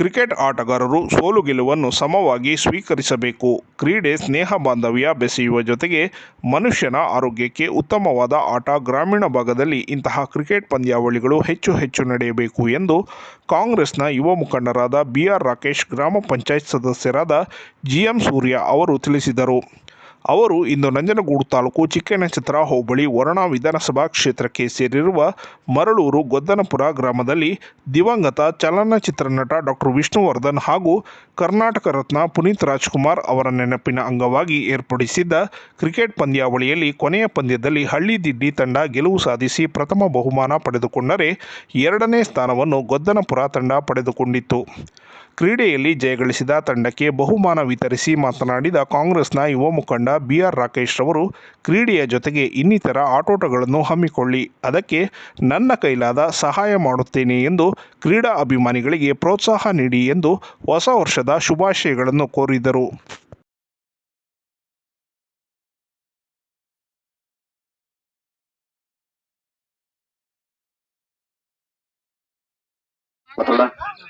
Cricket ಆಟಗಾರರು ಸೋಲು ಗೆಲುವನ್ನು ಸಮವಾಗಿ ಸ್ವೀಕರಿಸಬೇಕು. ಕ್ರೀಡೆ ಸ್ನೇಹ ಬಾಂಧವ್ಯ ಬೆಸೆಯುವ ಜೊತೆಗೆ ಮನುಷ್ಯನ ಆರೋಗ್ಯಕ್ಕೆ ಉತ್ತಮವಾದ ಆಟ ಗ್ರಾಮೀಣ ಭಾಗದಲ್ಲಿ ಇಂತಹ ಕ್ರಿಕೆಟ್ ಪಂದ್ಯಾವಳಿಗಳು ಹೆಚ್ಚು ಹೆಚ್ಚು ನಡೆಯಬೇಕು ಎಂದು ಕಾಂಗ್ರೆಸ್ನ ಯುವ ಮುಖಂಡರಾದ ಬಿಆರ್ ರಾಕೇಶ್, ಗ್ರಾಮ ಪಂಚಾಯತ್ ಸದಸ್ಯರಾದ ಜಿಎಂ ಸೂರ್ಯ ಅವರು ತಿಳಿಸಿದರು. ಅವರು ಇಂದು ನಂಜನಗೂಡು ತಾಲೂಕು ಚಿಕ್ಕನಚಿತ್ರ ಹೋಬಳಿ ವರುಣಾ ವಿಧಾನಸಭಾ ಕ್ಷೇತ್ರಕ್ಕೆ ಸೇರಿರುವ ಮರಳೂರು ಗೊದ್ದನಪುರ ಗ್ರಾಮದಲ್ಲಿ ದಿವಂಗತ ಚಲನಚಿತ್ರ ನಟ ಡಾಕ್ಟರ್ ವಿಷ್ಣುವರ್ಧನ್ ಹಾಗೂ ಕರ್ನಾಟಕ ರತ್ನ ಪುನೀತ್ ರಾಜ್ಕುಮಾರ್ ಅವರ ನೆನಪಿನ ಅಂಗವಾಗಿ ಏರ್ಪಡಿಸಿದ್ದ ಕ್ರಿಕೆಟ್ ಪಂದ್ಯಾವಳಿಯಲ್ಲಿ ಕೊನೆಯ ಪಂದ್ಯದಲ್ಲಿ ಹಳ್ಳಿದಿಡ್ಡಿ ತಂಡ ಗೆಲುವು ಸಾಧಿಸಿ ಪ್ರಥಮ ಬಹುಮಾನ ಪಡೆದುಕೊಂಡರೆ ಎರಡನೇ ಸ್ಥಾನವನ್ನು ಗೊದ್ದನಪುರ ತಂಡ ಪಡೆದುಕೊಂಡಿತ್ತು. ಕ್ರೀಡೆಯಲ್ಲಿ ಜಯಗಳಿಸಿದ ತಂಡಕ್ಕೆ ಬಹುಮಾನ ವಿತರಿಸಿ ಮಾತನಾಡಿದ ಕಾಂಗ್ರೆಸ್ನ ಯುವ ಮುಖಂಡ ಬಿ ಆರ್ ರಾಕೇಶ್ ರವರು, ಕ್ರೀಡೆಯ ಜೊತೆಗೆ ಇನ್ನಿತರ ಆಟೋಟಗಳನ್ನು ಹಮ್ಮಿಕೊಳ್ಳಿ. ಅದಕ್ಕೆ ನನ್ನ ಕೈಲಾದ ಸಹಾಯ ಮಾಡುತ್ತೇನೆ ಎಂದು ಕ್ರೀಡಾ ಅಭಿಮಾನಿಗಳಿಗೆ ಪ್ರೋತ್ಸಾಹ ನೀಡಿ ಎಂದು ಹೊಸ ವರ್ಷದ ಶುಭಾಶಯಗಳನ್ನು ಕೋರಿದರು.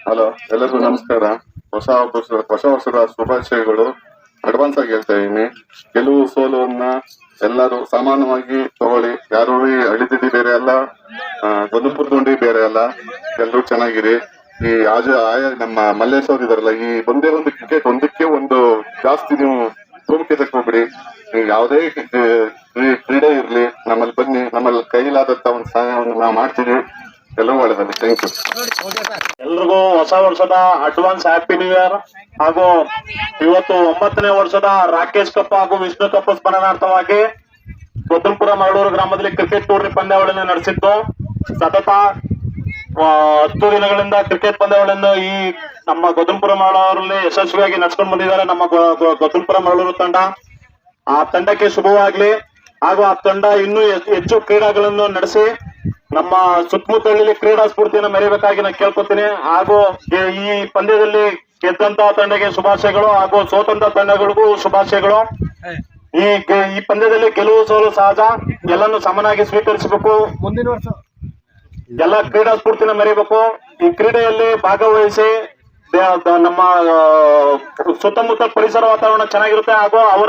ಹಲೋ, ಎಲ್ಲರಿಗೂ ನಮಸ್ಕಾರ. ಹೊಸ ವರ್ಷ, ಹೊಸ ವರ್ಷದ ಶುಭಾಶಯಗಳು. ಅಡ್ವಾನ್ಸ್ ಆಗಿ ಹೇಳ್ತಾ ಇದ್ದೀನಿ. ಗೆಲುವು, ಸೋಲುವನ್ನ ಎಲ್ಲರೂ ಸಮಾನವಾಗಿ ತಗೊಳ್ಳಿ. ಯಾರು ಅಳಿದಿದ್ದಿ ಬೇರೆ ಅಲ್ಲ ಗೊಂದುಪುರ ದುಂಡಿ ಬೇರೆ ಅಲ್ಲ. ಎಲ್ಲರೂ ಚೆನ್ನಾಗಿರಿ. ಈ ಆಜ, ಆಯ, ನಮ್ಮ ಮಲ್ಲೇಶ್ ಅವ್ರು ಇದಾರಲ್ಲ, ಈ ಒಂದೇ ಒಂದು ಕ್ರಿಕೆಟ್ ಒಂದಕ್ಕೆ ಒಂದು ಜಾಸ್ತಿ ನೀವು ಪ್ರಾಮುಖ್ಯತೆ ತಕ್ಕೊಬಿಡಿ. ಯಾವುದೇ ಕ್ರೀ- ಕ್ರೀಡೆ ಇರ್ಲಿ, ನಮ್ಮಲ್ಲಿ ಬನ್ನಿ, ನಮ್ಮಲ್ಲಿ ಕೈಲಾದಂತ ಒಂದು ಸಹಾಯವನ್ನು ನಾವು ಮಾಡ್ತೀವಿ. ಎಲ್ಲರೂ ಮಾಡಿದ್ದಾರೆ. ಥ್ಯಾಂಕ್ ಯು ಎಲ್ರಿಗೂ ಹೊಸ ವರ್ಷದ ಅಡ್ವಾನ್ಸ್ ಹ್ಯಾಪಿ ನ್ಯೂ ಇಯರ್ ಹಾಗೂ ಇವತ್ತು ಒಂಬತ್ತನೇ ವರ್ಷದ ರಾಕೇಶ್ ಕಪ್ ಹಾಗೂ ವಿಷ್ಣು ಕಪ್ ಸ್ಮರಣಾರ್ಥವಾಗಿ ಗೊದ್ದಲ್ಪುರ ಮರಳೂರು ಗ್ರಾಮದಲ್ಲಿ ಕ್ರಿಕೆಟ್ ಟೂರ್ನಿ ಪಂದ್ಯಾವಳಿಯನ್ನು ನಡೆಸಿದ್ದು. ಸತತ ಹತ್ತು ದಿನಗಳಿಂದ ಕ್ರಿಕೆಟ್ ಪಂದ್ಯಾವಳಿಯನ್ನು ಈ ನಮ್ಮ ಗೊದ್ದಲ್ಪುರ ಮರಳೂರಲ್ಲಿ ಯಶಸ್ವಿಯಾಗಿ ನಡ್ಸ್ಕೊಂಡು ಬಂದಿದ್ದಾರೆ ನಮ್ಮ ಗೊದ್ದಲ್ಪುರ ಮರಳೂರು ತಂಡ. ಆ ತಂಡಕ್ಕೆ ಶುಭವಾಗ್ಲಿ ಹಾಗೂ ಆ ತಂಡ ಇನ್ನೂ ಹೆಚ್ಚು ಕ್ರೀಡಾಗಳನ್ನು ನಡೆಸಿ ನಮ್ಮ ಸುತ್ತಮುತ್ತಲಲ್ಲಿ ಕ್ರೀಡಾ ಸ್ಫೂರ್ತಿಯನ್ನು ಮೆರೆಯಬೇಕಾಗಿ ನಾನು ಕೇಳ್ಕೊತೀನಿ. ಹಾಗೂ ಈ- ಪಂದ್ಯದಲ್ಲಿ ಗೆದ್ದಂತ ತಂಡಕ್ಕೆ ಶುಭಾಶಯಗಳು ಹಾಗೂ ಸೋತಂತ ತಂಡಗಳಿಗೂ ಶುಭಾಶಯಗಳು. ಈ ಈ ಪಂದ್ಯದಲ್ಲಿ ಗೆಲುವು ಸೋಲು ಸಹಜ. ಎಲ್ಲನ್ನು ಸಮನಾಗಿ ಸ್ವೀಕರಿಸಬೇಕು. ಮುಂದಿನ ವರ್ಷ. ಎಲ್ಲ ಕ್ರೀಡಾ ಸ್ಫೂರ್ತಿನ ಮೆರೆಯಬೇಕು. ಈ ಕ್ರೀಡೆಯಲ್ಲಿ ಭಾಗವಹಿಸಿ ನಮ್ಮ ಸುತ್ತಮುತ್ತ ಪರಿಸರ ವಾತಾವರಣ ಚೆನ್ನಾಗಿರುತ್ತೆ. ಹಾಗೂ ಅವರ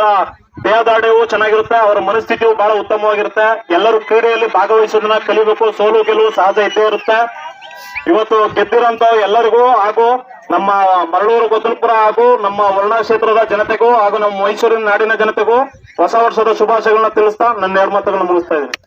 ದೇಹದಾಢ್ಯವು ಚೆನ್ನಾಗಿರುತ್ತೆ, ಅವರ ಮನಸ್ಥಿತಿಯು ಬಹಳ ಉತ್ತಮವಾಗಿರುತ್ತೆ. ಎಲ್ಲರೂ ಕ್ರೀಡೆಯಲ್ಲಿ ಭಾಗವಹಿಸೋದನ್ನ ಕಲಿಬೇಕು, ಸೋಲು ಗೆಲುವು ಸಹಜ ಇದ್ದೇ ಇರುತ್ತೆ. ಇವತ್ತು ಗೆದ್ದಿರೋಂತ ಎಲ್ಲರಿಗೂ ಹಾಗೂ ನಮ್ಮ ಮರಳೂರು ಗೊದ್ದಲ್ಪುರ ಹಾಗೂ ನಮ್ಮ ವರ್ಣಾ ಕ್ಷೇತ್ರದ ಜನತೆಗೂ ಹಾಗೂ ನಮ್ಮ ಮೈಸೂರಿನ ನಾಡಿನ ಜನತೆಗೂ ಹೊಸ ವರ್ಷದ ಶುಭಾಶಯಗಳನ್ನ ತಿಳಿಸ್ತಾ ನನ್ನ ಎರಡು ಮಾತುಗಳನ್ನ ಮುಗಿಸ್ತಾ ಇದ್ದೀನಿ.